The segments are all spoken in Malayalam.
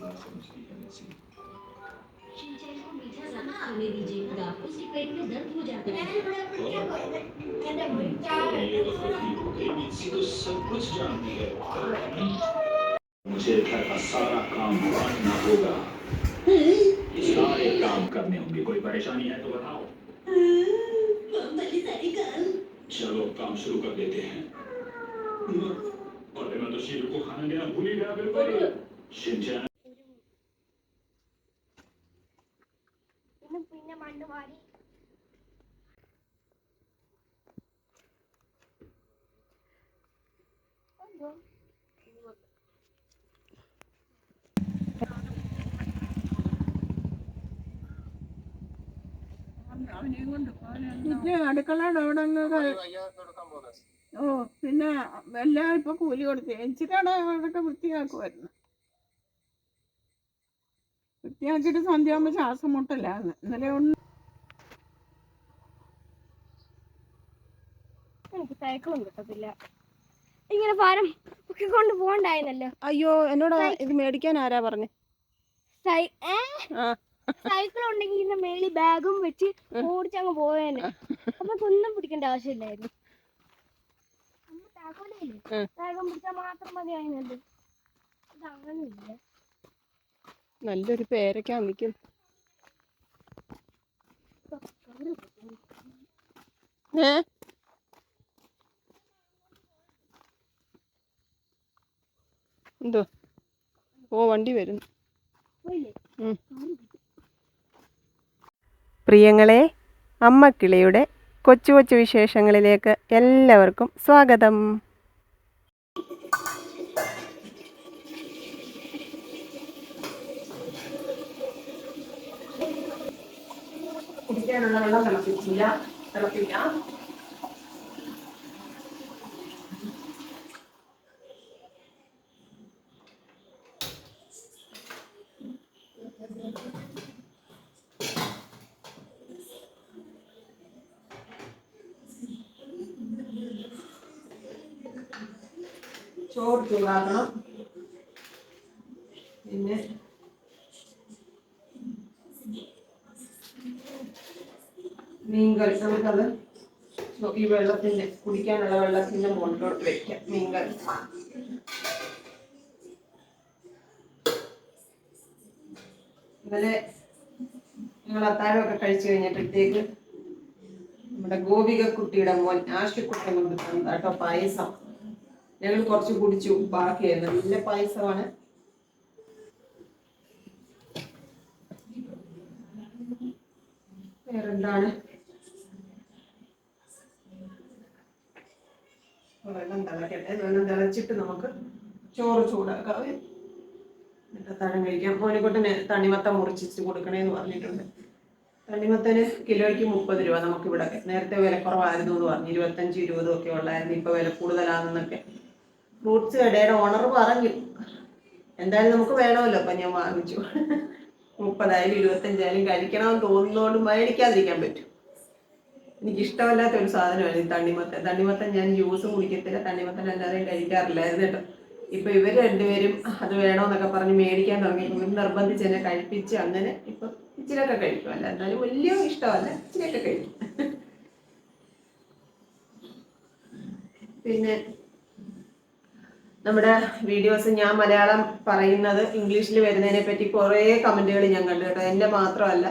बात समझ रही है नसीब को मीठा ज़्यादा खाने दीजिएगा उसके पेट में दर्द हो जाता है। ठीक हो। गई मित्सी तो सब कुछ जानती है मुझे घर का सारा काम बांटना होगा सारे काम करने होंगे कोई परेशानी है तो बताओ चलो काम शुरू कर देते हैं। और मैं तो शीर को खाना देना भूल ही गया बिल्कुल। പിന്നെ മാറി. എന്തോ? ഇത് അടുക്കളയുടെ അവിടെ ഓ പിന്നെ എല്ലാം ഇപ്പൊ കൂലി കൊടുത്തു. എനിച്ചിട്ടാണ് അതൊക്കെ വൃത്തിയാക്കുമായിരുന്നു വൃത്തിയാക്കിയിട്ട് സന്ധ്യയാകുമ്പോ ശ്വാസം മുട്ടല്ല ഇന്നലെ ഒന്ന് എനിക്ക് സൈക്കിളും കിട്ടത്തില്ല. ഇങ്ങനെ ഭാരം ഒക്കെ കൊണ്ട് പോണ്ടായിരുന്നല്ലോ അയ്യോ എന്നോട് ഇത് മേടിക്കാൻ ആരാ പറഞ്ഞു? സൈക്കിൾ ഉണ്ടെങ്കിൽ ഇതിന്റെ മേളിൽ ബാഗും വെച്ച് ഓടിച്ചങ്ങ് പോയേനെ. അപ്പൊ ഒന്നും പിടിക്കേണ്ട ആവശ്യമില്ലായിരുന്നു. ബാഗും പിടിച്ചാൽ മാത്രം മതിയായിരുന്നല്ലോ ഇത് അങ്ങനെയില്ല നല്ലൊരു പേരയ്ക്കാൻ നിൽക്കും ഏ? എന്തോ ഓ വണ്ടി വരുന്നു. പ്രിയങ്ങളെ അമ്മക്കിളിയുടെ കൊച്ചു കൊച്ചു വിശേഷങ്ങളിലേക്ക് എല്ലാവർക്കും സ്വാഗതം. കുടിക്കാനുള്ള വെള്ളം തിളപ്പിച്ചില്ല. തിളപ്പിക്കാം. ചോറ് പിന്നെ മീൻകറി നമുക്കത് ഈ വെള്ളത്തിന്റെ കുടിക്കാനുള്ള വെള്ളത്തിന്റെ മുകളിലോട്ട് വെക്കാം. മീൻകറി ഇന്നലെ നിങ്ങൾ അത്താഴമൊക്കെ കഴിച്ചു കഴിഞ്ഞപ്പോഴത്തേക്ക് നമ്മുടെ ഗോപിക കുട്ടിയുടെ മോൻ ആഷിക്കുട്ടൻ കൊണ്ട് തന്ന കേട്ടോ പായസം. ഞങ്ങൾ കുറച്ച് കുടിച്ചു ബാക്കിയായിരുന്നു. നല്ല പായസമാണ്. വേറെന്താണ്? വെള്ളം തിളക്കട്ടെ വെള്ളം തിളച്ചിട്ട് നമുക്ക് ചോറ് ചൂടാക്കാം. എന്നിട്ട് തഴം കഴിക്കാം. മോനിക്കൊട്ടിന് തണിമത്തം മുറിച്ചിട്ട് കൊടുക്കണേന്ന് പറഞ്ഞിട്ടുണ്ട്. തണ്ണിമത്തന് കിലോയ്ക്ക് മുപ്പത് രൂപ നമുക്ക് ഇവിടെ നേരത്തെ വില കുറവായിരുന്നു എന്ന് പറഞ്ഞു. ഇരുപത്തഞ്ച് ഇരുപതും ഒക്കെ ഉള്ളായിരുന്നു. ഇപ്പൊ വില കൂടുതലാണെന്നൊക്കെ. ഫ്രൂട്ട്സ് കടയുടെ ഓണർ പറഞ്ഞു. എന്തായാലും നമുക്ക് വേണമല്ലോ അപ്പൊ ഞാൻ വാങ്ങിച്ചു. മുപ്പതായാലും ഇരുപത്തഞ്ചായാലും കഴിക്കണമെന്ന് തോന്നുന്നതുകൊണ്ട് മേടിക്കാതിരിക്കാൻ പറ്റും. എനിക്ക് ഇഷ്ടമല്ലാത്ത ഒരു സാധനമാണ് ഈ തണ്ണിമത്തൻ. തണ്ണിമത്തൻ ഞാൻ ജ്യൂസ് കുടിക്കത്തില്ല. തണ്ണിമത്തൻ അല്ലാതെ കഴിക്കാറില്ലായിരുന്നു കേട്ടോ. ഇപ്പൊ ഇവർ രണ്ടുപേരും അത് വേണോന്നൊക്കെ പറഞ്ഞ് മേടിക്കാൻ തുടങ്ങി. ഇവർ നിർബന്ധിച്ച് എന്നെ കഴിപ്പിച്ച് അങ്ങനെ ഇപ്പൊ ഇച്ചിരിയൊക്കെ കഴിക്കും. അല്ല എന്നാലും വലിയ ഇഷ്ടമല്ല. ഇച്ചിരിയൊക്കെ കഴിക്കും. പിന്നെ നമ്മുടെ വീഡിയോസ് ഞാൻ മലയാളം പറയുന്നത് ഇംഗ്ലീഷിൽ വരുന്നതിനെ പറ്റി കുറേ കമന്റുകൾ ഞാൻ കണ്ടു കേട്ടോ. എന്റെ മാത്രമല്ല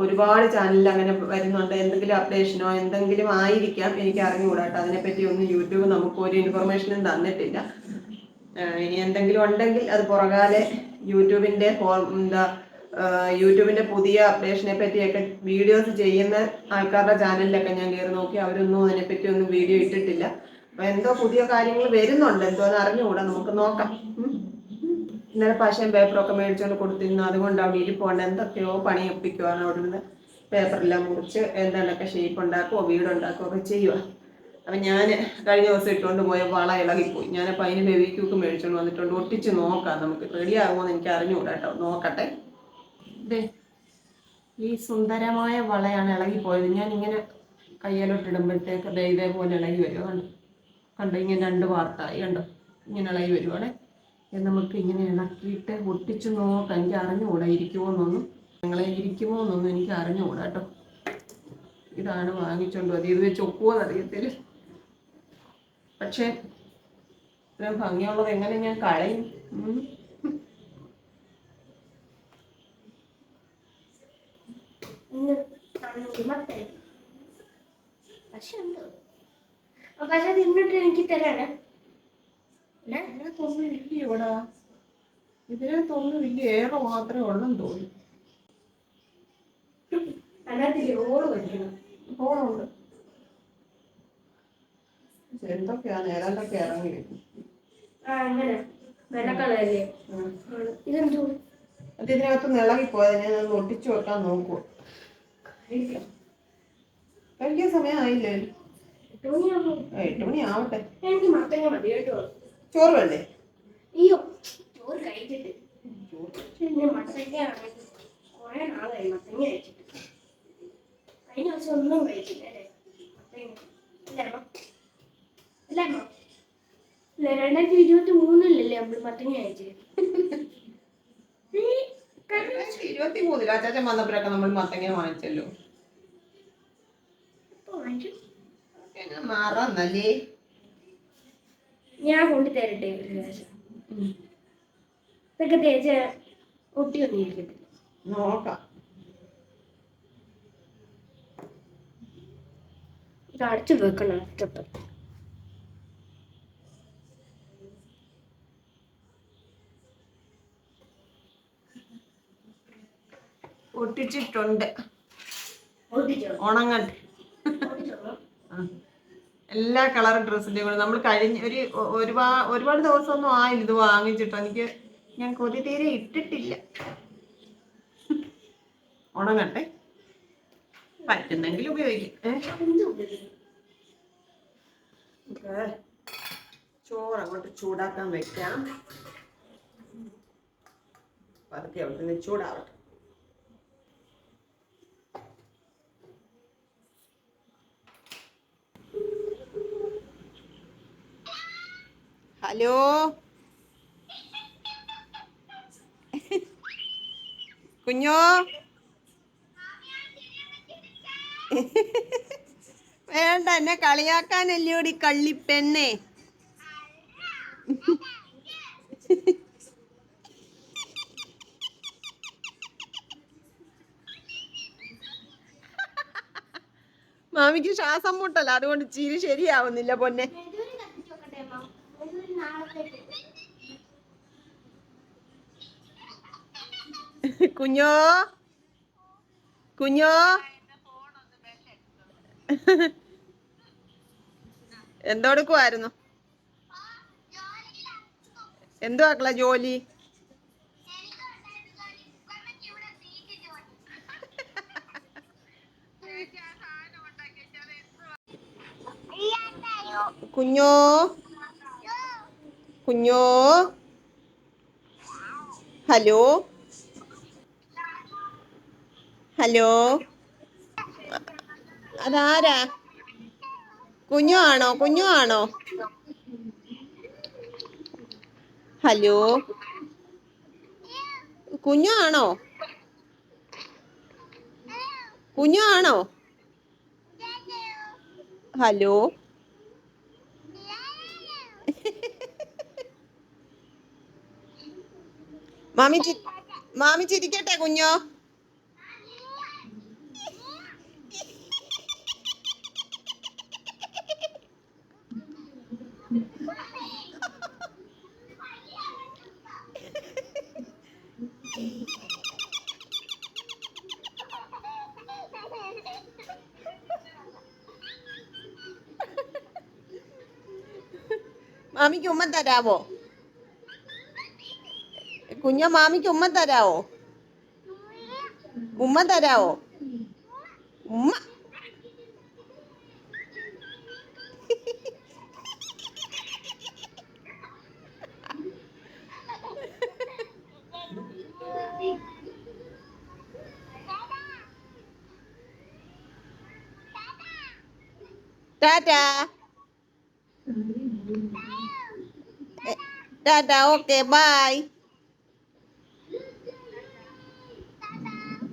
ഒരുപാട് ചാനലിൽ അങ്ങനെ വരുന്നുണ്ട്. എന്തെങ്കിലും അപ്ഡേഷനോ എന്തെങ്കിലും ആയിരിക്കാം എനിക്ക് അറിഞ്ഞുകൂടാ കേട്ടോ. അതിനെപ്പറ്റി ഒന്നും യൂട്യൂബ് നമുക്ക് ഒരു ഇൻഫർമേഷനും തന്നിട്ടില്ല. ഇനി എന്തെങ്കിലും ഉണ്ടെങ്കിൽ അത് പുറകാലെ യൂട്യൂബിന്റെ എന്താ യൂട്യൂബിന്റെ പുതിയ അപ്ഡേഷനെ പറ്റിയൊക്കെ വീഡിയോസ് ചെയ്യുന്ന ആൾക്കാരുടെ ചാനലിലൊക്കെ ഞാൻ കയറി നോക്കി. അവരൊന്നും അതിനെപ്പറ്റി ഒന്നും വീഡിയോ ഇട്ടിട്ടില്ല. എന്തോ പുതിയ കാര്യങ്ങൾ വരുന്നുണ്ട്. എന്തോന്ന് അറിഞ്ഞുകൂടാ. നമുക്ക് നോക്കാം. ഇന്നലെ പശയും പേപ്പറൊക്കെ മേടിച്ചുകൊണ്ട് കൊടുത്തിരുന്നു. അതുകൊണ്ട് അവിടെ ഇരിപ്പുണ്ട് എന്തൊക്കെയോ പണി ഒപ്പിക്കുവാണ് അവിടെ നിന്ന് പേപ്പറെല്ലാം മുറിച്ച് എന്താണ്ടൊക്കെ ഷേപ്പ് ഉണ്ടാക്കുവോ വീടുണ്ടാക്കുകയോ ഒക്കെ ചെയ്യുക അപ്പം ഞാൻ കഴിഞ്ഞ ദിവസം ഇട്ടുകൊണ്ട് പോയ വള ഇളകിപ്പോയി. ഞാനപ്പോൾ അതിന് ബേബിക്യൂക്ക് മേടിച്ചുകൊണ്ട് വന്നിട്ടുണ്ട്. ഒട്ടിച്ച് നോക്കാം. നമുക്ക് റെഡി ആകുമോന്ന് എനിക്ക് അറിഞ്ഞുകൂടാ കേട്ടോ. നോക്കട്ടെ. ഈ സുന്ദരമായ വളയാണ് ഇളകിപ്പോയത്. ഞാൻ ഇങ്ങനെ കയ്യിലോട്ടിടുമ്പോഴത്തേക്ക് ദേ ഇതേപോലെ ഇളകി വരുമോ കണ്ടോ ഇങ്ങനെ രണ്ട് വാർത്തായി കണ്ടോ ഇങ്ങനെ ഇളകി വരുവാണേ നമുക്ക് ഇങ്ങനെ ഇളക്കിയിട്ട് ഒട്ടിച്ചു നോക്കാം. എനിക്ക് അറിഞ്ഞുകൂടാ ഇരിക്കുമോ എന്നൊന്നും. നിങ്ങളെ ഇരിക്കുമോ എന്നൊന്നും എനിക്ക് അറിഞ്ഞുകൂടാ കേട്ടോ. ഇതാണ് വാങ്ങിച്ചോണ്ട് അത് ഇത് വെച്ച് ഒക്കുമോ അറിയത്തില്ല. പക്ഷേ ഇത്രയും ഭംഗിയുള്ളത് എങ്ങനെ ഞാൻ കളയും? പക്ഷെ ഉണ്ട് പക്ഷെ തിന്നിട്ട് എനിക്ക് തരാണ് ഇതിനകത്തൊന്നും ഇല്ല ഇവിടെ. ഇതിനകത്തൊന്നും ഇല്ല ഏറെ മാത്രമേ ഉള്ളെന്ന് തോന്നുന്നു അതിനകത്ത് ലോറ് വയ്ക്കണം ഫോണുണ്ട് എന്തൊക്കെയാണ് ഏതാണ്ടൊക്കെ ഇറങ്ങി ആ അങ്ങനെ. വെള്ളക്കളല്ലേ ഇതെന്തോ അത് ഇതിനകത്ത് നിളകി ഞാൻ അത് ഒട്ടിച്ചു വെക്കാൻ നോക്കൂ കഴിക്കാൻ സമയം ആയില്ലേ എട്ട് മണി ആവട്ടെ ചോറ് വേണ്ടേ? അയ്യോ ചോറ് കഴിച്ചിട്ട്. കുറെ നാളായി മത്തങ്ങ കഴിച്ചിട്ട്. കഴിഞ്ഞ ദിവസം ഒന്നും കഴിച്ചില്ല അല്ലേ? മത്തങ്ങ. അല്ലേ അമ്മ. അല്ലേ അമ്മ. അല്ല രണ്ടായിരത്തി ഇരുപത്തി മൂന്നിലല്ലേ നമ്മൾ മത്തങ്ങ കഴിച്ചത്? ഇരുപത്തി മൂന്നിൽ അച്ചാച്ചൻ വന്നപ്പോഴൊക്കെ നമ്മൾ മത്തങ്ങ വാങ്ങിച്ചല്ലോ. വാങ്ങിച്ചു. മറന്നല്ലേ ഞാൻ കൊണ്ടു തരട്ടെ ഒരു പ്രാവശ്യം ഇതൊക്കെ തേച്ച ഒട്ടി വന്നിരിക്കത്തില്ല നോക്കാം. ഇത് അടച്ചു വെക്കണം തൊട്ട് ഒട്ടിച്ചിട്ടുണ്ട്. ഒട്ടിച്ചോ? ഉണങ്ങട്ടെ. ആ. എല്ലാ കളർ ഡ്രസ്സിന്റെയും കൂടെ നമ്മൾ കഴിഞ്ഞ ഒരു ഒരുപാട് ഒരുപാട് ദിവസമൊന്നും ആയില്ല ഇത് വാങ്ങിച്ചിട്ട്. എനിക്ക് ഞാൻ കൊതി തീരെ ഇട്ടിട്ടില്ല. ഉണങ്ങട്ടെ. പറ്റുന്നെങ്കിൽ ഉപയോഗിക്കാം. ചോറ് അങ്ങോട്ട് ചൂടാക്കാൻ വെക്കാം. പതുക്കെ അവിടെ നിന്ന് ചൂടാവട്ടെ. ഹലോ? കുഞ്ഞോ? വേണ്ട എന്നെ കളിയാക്കാനല്ലോടി കള്ളിപ്പെണ്ണേ മാമിക്ക് ശ്വാസം മുട്ടല്ല അതുകൊണ്ട് ചിരി ശരിയാവുന്നില്ല പൊന്നെ. കുഞ്ഞോ? കുഞ്ഞോ? എന്തോടുക്കുമായിരുന്നു എന്തോ ആക്കള ജോലി? കുഞ്ഞോ? കുഞ്ഞോ? ഹലോ? ഹലോ? അതാരാ? കുഞ്ഞു ആണോ? കുഞ്ഞു ആണോ? ഹലോ? കുഞ്ഞു ആണോ? കുഞ്ഞു ആണോ? ഹലോ? മാമി മാമി ചിരിക്കട്ടെ കുഞ്ഞോ? മാമിക്ക് ഉമ്മ തരാവോ? കുഞ്ഞ മാമിക്ക് ഉമ്മ തരാവോ? ഉമ്മ തരാവോ? ഉമ്മ. Tata. Tata okay bye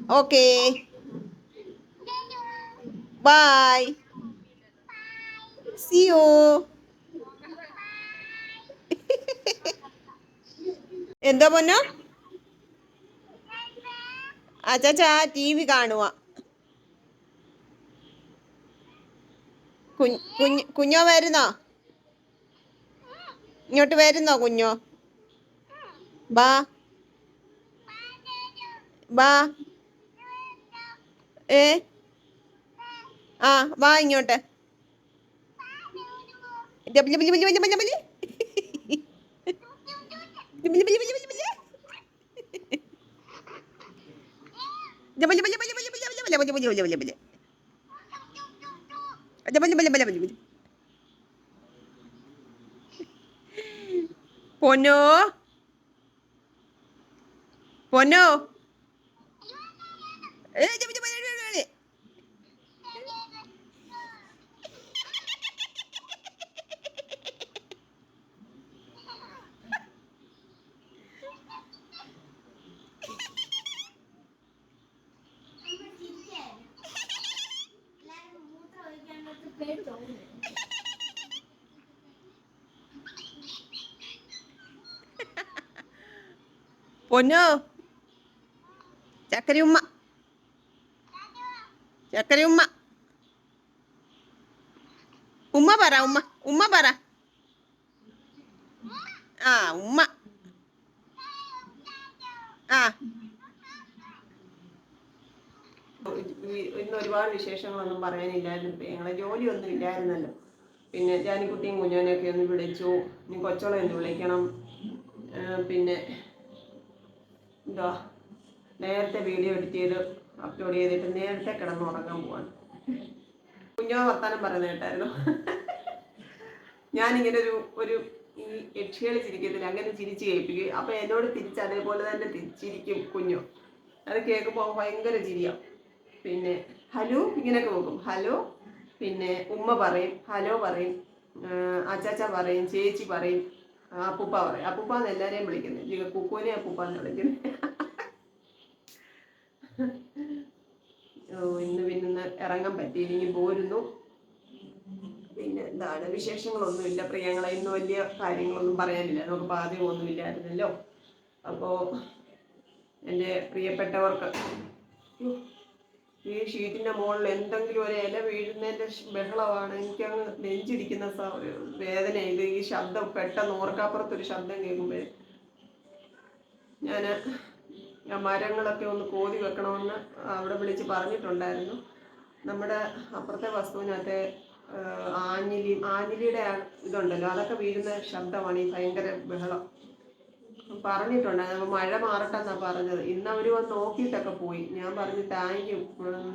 okay bye see you എന്തോ പൊന്നോ? അച്ചാച്ചാ ടി വി കാണുക കുഞ്ഞ് കുഞ്ഞ് വരുന്നോ? ഇങ്ങോട്ട് വരുന്നോ കുഞ്ഞോ? ബാ. ബാ. ഏ ആ വാ ഇങ്ങോട്ട് പൊന്നോ പൊന്നോ ഏ പൊന്നോ. ചക്കരി ഉമ്മ ചക്കരി ഉമ്മ ഉമ്മ പറ ഉമ്മ ഉമ്മ പറ ആ ഉമ്മ ആ ഇന്ന് ഒരുപാട് വിശേഷങ്ങളൊന്നും പറയാനില്ലായിരുന്നു. ഞങ്ങളെ ജോലിയൊന്നും ഇല്ലായിരുന്നല്ലോ. പിന്നെ ജാനിക്കുട്ടിയും കുഞ്ഞോനെയൊക്കെ ഒന്ന് വിളിച്ചു. ഇനി കൊച്ചോളെ ഒന്ന് വിളിക്കണം? പിന്നെ എന്താ നേരത്തെ വീഡിയോ എഡിറ്റ് ചെയ്ത് അപ്ലോഡ് ചെയ്തിട്ട് നേരത്തെ കിടന്ന് ഉറങ്ങാൻ പോവാണ്. കുഞ്ഞോ വർത്താനം പറയുന്നത് കേട്ടായിരുന്നു? ഞാനിങ്ങനെ ഒരു ഒരു ഈ യക്ഷികളെ ചിരിക്കത്തില്ല. അങ്ങനെ ചിരിച്ച് കേൾപ്പിക്കും. അപ്പൊ എന്നോട് തിരിച്ച് അതേപോലെ തന്നെ തിരിച്ചിരിക്കും കുഞ്ഞോ. കുഞ്ഞു അത് കേൾക്കുമ്പോൾ ഭയങ്കര ചിരിയാ. പിന്നെ ഹലോ ഇങ്ങനെയൊക്കെ നോക്കും ഹലോ പിന്നെ ഉമ്മ പറയും ഹലോ പറയും അച്ചാച്ച പറയും ചേച്ചി പറയും അപ്പൂപ്പ പറയും. അപ്പൂപ്പ എന്ന് എല്ലാരെയും വിളിക്കുന്നത്. കുക്കുവിനെ അപ്പൂപ്പ എന്ന് വിളിക്കുന്നത്. ഓ ഇന്ന് പിന്നെ ഇറങ്ങാൻ പറ്റി ഇനി പോരുന്നു. പിന്നെ എന്താണ്? വിശേഷങ്ങളൊന്നുമില്ല. പ്രിയങ്ങളെ ഇന്ന് വലിയ കാര്യങ്ങളൊന്നും പറയാനില്ല. നമുക്ക് പാചകമൊന്നും ഇല്ലായിരുന്നല്ലോ അപ്പോൾ എന്റെ പ്രിയപ്പെട്ടവർക്ക് ഈ ഷീറ്റിന്റെ മുകളിൽ എന്തെങ്കിലും ഒരു ഇല വീഴുന്നതിന്റെ ബഹളമാണ്. എനിക്ക് അങ്ങ് നെഞ്ചിരിക്കുന്ന വേദന ഇത് ഈ ശബ്ദം പെട്ടെന്ന് ഓർക്കാപ്പുറത്തൊരു ശബ്ദം കേൾക്കുമ്പോൾ ഞാൻ ആ മരങ്ങളൊക്കെ ഒന്ന് കോതി വെക്കണമെന്ന് അവിടെ വിളിച്ച് പറഞ്ഞിട്ടുണ്ടായിരുന്നു. നമ്മുടെ അപ്പുറത്തെ വസ്തുവിനകത്തെ ആഞ്ഞിലി ആഞ്ഞിലിയുടെ ഇതുണ്ടല്ലോ. അതൊക്കെ വീഴുന്ന ശബ്ദമാണ് ഈ ഭയങ്കര ബഹളം. പറഞ്ഞിട്ടുണ്ടായിരുന്നു അപ്പോൾ മഴ മാറട്ടെന്നാ പറഞ്ഞത്. ഇന്ന് അവർ വന്ന് നോക്കിയിട്ടൊക്കെ പോയി. ഞാൻ പറഞ്ഞു താങ്ക് യു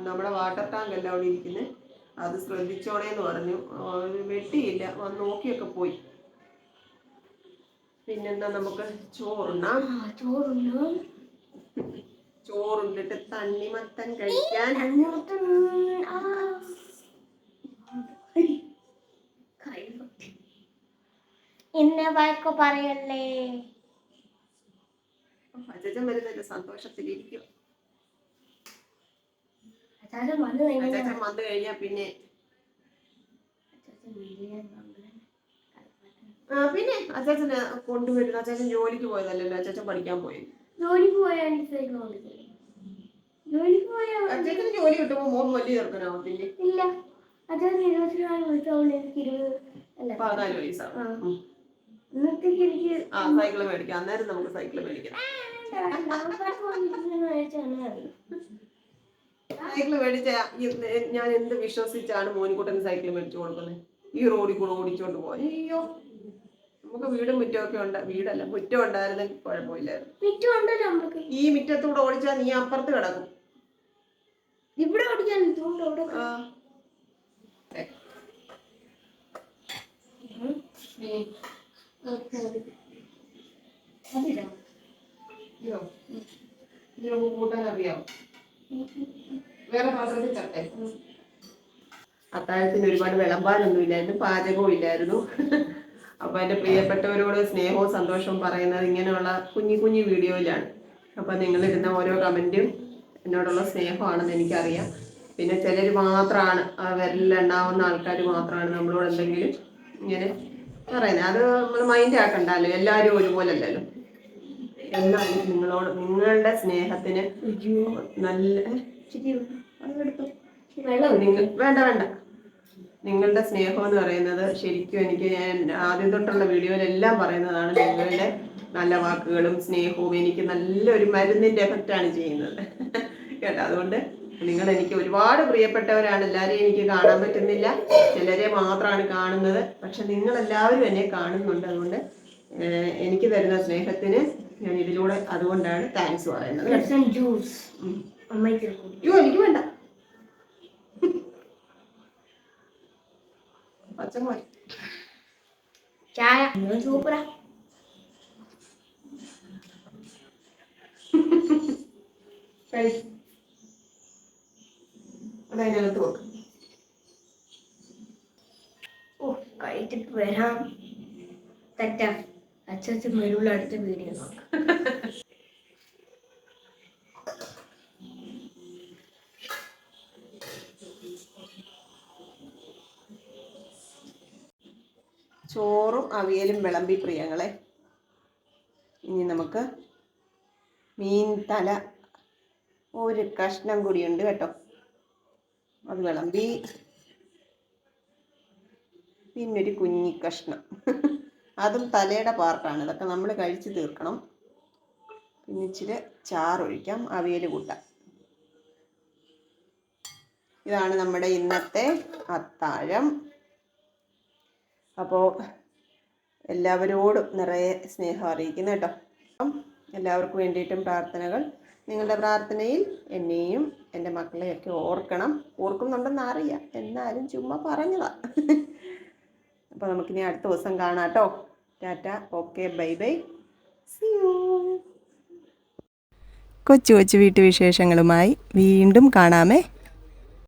നമ്മുടെ വാട്ടർ ടാങ്ക് അല്ല അവിടെ ഇരിക്കുന്നത് അത് ശ്രദ്ധിച്ചോണേന്ന് പറഞ്ഞു. വെട്ടിയില്ല. വന്ന് നോക്കിയൊക്കെ പോയി. പിന്നെന്താ നമുക്ക്? ചോറുണ്ണാം. ചോറുണ്ടോ ചോറുണ്ടിട്ട് തണ്ണിമത്തൻ കഴിക്കാൻ. അങ്ങോട്ട് ആ. എന്നെ വായിക്കോ പറയല്ലേ? അജജൻ വരുന്നതിന്റെ സന്തോഷത്തിലിരിക്കും വന്നു കഴിഞ്ഞാ? അജജൻ വന്നു കഴിഞ്ഞാൽ പിന്നെ ആ, പിന്നെ അച്ചാച്ചന് കൊണ്ടുവരുന്നു. അച്ചാച്ചൻ ജോലിക്ക് പോയതല്ലല്ലോ. അച്ചാച്ചൻ പഠിക്കാൻ പോയി. ജോലിക്ക് പോയാൽ സൈക്കിൾ ഓടിക്കും ജോലിക്ക് പോയാൽ അച്ചാച്ചന് ജോലി കിട്ടുമ്പോൾ മോൻ വലിയ ചെറുക്കനാവും പിന്നെ? ഇല്ല. അച്ചാച്ചൻ ഇരുപത്തിനാല് വയസ്സാവുകൊണ്ട് എനിക്ക് ഇരുപത് അല്ല പതിനാല് വയസ്സാവും ആ. ഉം. എനിക്ക് ആ സൈക്കിൾ മേടിക്കാം. അന്നേരം നമുക്ക് സൈക്കിൾ മേടിക്കാം. സൈക്കിൾ മേടിച്ച ഞാൻ എന്ത് വിശ്വസിച്ചാണ് മോനിക്കുട്ടന് സൈക്കിൾ മേടിച്ചു കൊടുക്കുന്നത് ഈ റോഡിൽ കൂടെ ഓടിച്ചോണ്ട് പോയി അയ്യോ നമുക്ക് വീടും മുറ്റമൊക്കെ ഉണ്ട് വീടല്ല മുറ്റം ഉണ്ടായിരുന്നെങ്കിൽ കുഴപ്പമില്ലായിരുന്നു ഈ മുറ്റത്തൂടെ ഓടിച്ചാ നീ അപ്പുറത്ത് കിടക്കും ഇവിടെ ഓടിക്കാൻ ആ. നീ- അതിടാം ഇയ്യോ. ഇതിനൊക്കെ കൂട്ടാൻ അറിയാം. വേറെ പാത്രത്തിൽ ചട്ടെ അത്താഴത്തിന് ഒരുപാട് വിളമ്പാനൊന്നും ഇല്ലായിരുന്നു പാചകവും ഇല്ലായിരുന്നു. അപ്പൊ എന്റെ പ്രിയപ്പെട്ടവരോട് സ്നേഹവും സന്തോഷവും പറയുന്നത് ഇങ്ങനെയുള്ള കുഞ്ഞു കുഞ്ഞു വീഡിയോയിലാണ്. അപ്പൊ നിങ്ങൾ ഇടുന്ന ഓരോ കമന്റും എന്നോടുള്ള സ്നേഹമാണെന്ന് എനിക്കറിയാം. പിന്നെ ചിലർ മാത്രമാണ് വിരലിലെണ്ണാവുന്ന ആൾക്കാർ മാത്രമാണ് നമ്മളോട് എന്തെങ്കിലും ഇങ്ങനെ പറയുന്നത്. അത് നമ്മൾ മൈൻഡ് ആക്കണ്ടല്ലോ. എല്ലാവരും ഒരുപോലല്ലല്ലോ. എന്നാലും നിങ്ങളോട് നിങ്ങളുടെ സ്നേഹത്തിന് നല്ല വേണ്ട വേണ്ട. നിങ്ങളുടെ സ്നേഹം എന്ന് പറയുന്നത് ശരിക്കും എനിക്ക് ഞാൻ ആദ്യം തൊട്ടുള്ള വീഡിയോയിലെല്ലാം പറയുന്നതാണ് നിങ്ങളുടെ നല്ല വാക്കുകളും സ്നേഹവും. എനിക്ക് നല്ലൊരു മരുന്നിന്റെ എഫക്റ്റാണ് ചെയ്യുന്നത്. കേട്ടോ? അതുകൊണ്ട് നിങ്ങൾ എനിക്ക് ഒരുപാട് പ്രിയപ്പെട്ടവരാണ്. എല്ലാവരെയും എനിക്ക് കാണാൻ പറ്റുന്നില്ല. ചിലരെ മാത്രമാണ് കാണുന്നത്. പക്ഷെ നിങ്ങൾ എല്ലാവരും എന്നെ കാണുന്നുണ്ട്. അതുകൊണ്ട് എനിക്ക് തരുന്ന സ്നേഹത്തിന് ഞാൻ ഇതിലൂടെ അതുകൊണ്ടാണ് താങ്ക്സ് പറയുന്നത്. ജ്യൂസ് അയ്യോ എനിക്ക് വേണ്ട. പച്ചമുളക്. ചായ. സൂപ്പറാ കഴി അതതിനകത്ത് വെക്കും. ഓ കഴിച്ചിട്ട് വരാം. തെറ്റാ. അച്ഛൻ മേലുള്ള അടുത്ത വീഡിയോ നോക്കാം. ചോറും അവിയലും വിളമ്പി പ്രിയങ്ങളെ. ഇനി നമുക്ക് മീൻ തല ഒരു കഷ്ണം കൂടിയുണ്ട് കേട്ടോ. അത് വിളമ്പി. പിന്നൊരു കുഞ്ഞി കഷ്ണം. അതും തലയുടെ പാർട്ടാണ്. ഇതൊക്കെ നമ്മൾ കഴിച്ച് തീർക്കണം. പിന്നെ ഇച്ചിരി ചാറൊഴിക്കാം. അവിയൽ കൂട്ടാം. ഇതാണ് നമ്മുടെ ഇന്നത്തെ അത്താഴം. അപ്പോൾ എല്ലാവരോടും നിറയെ സ്നേഹം അറിയിക്കുന്നു കേട്ടോ. അപ്പം എല്ലാവർക്കും വേണ്ടിയിട്ടും പ്രാർത്ഥനകൾ. നിങ്ങളുടെ പ്രാർത്ഥനയിൽ എന്നെയും എന്റെ മക്കളെയൊക്കെ ഓർക്കണം. ഓർക്കുന്നുണ്ടെന്ന് അറിയാം. എന്നാലും ചുമ്മാ പറഞ്ഞതാ. അപ്പോൾ നമുക്കിനി അടുത്ത ദിവസം കാണാം കേട്ടോ. Tata. Okay. Bye bye. See you കൊച്ചു കൊച്ചു വീട്ടുവിശേഷങ്ങളുമായി വീണ്ടും കാണാമേ.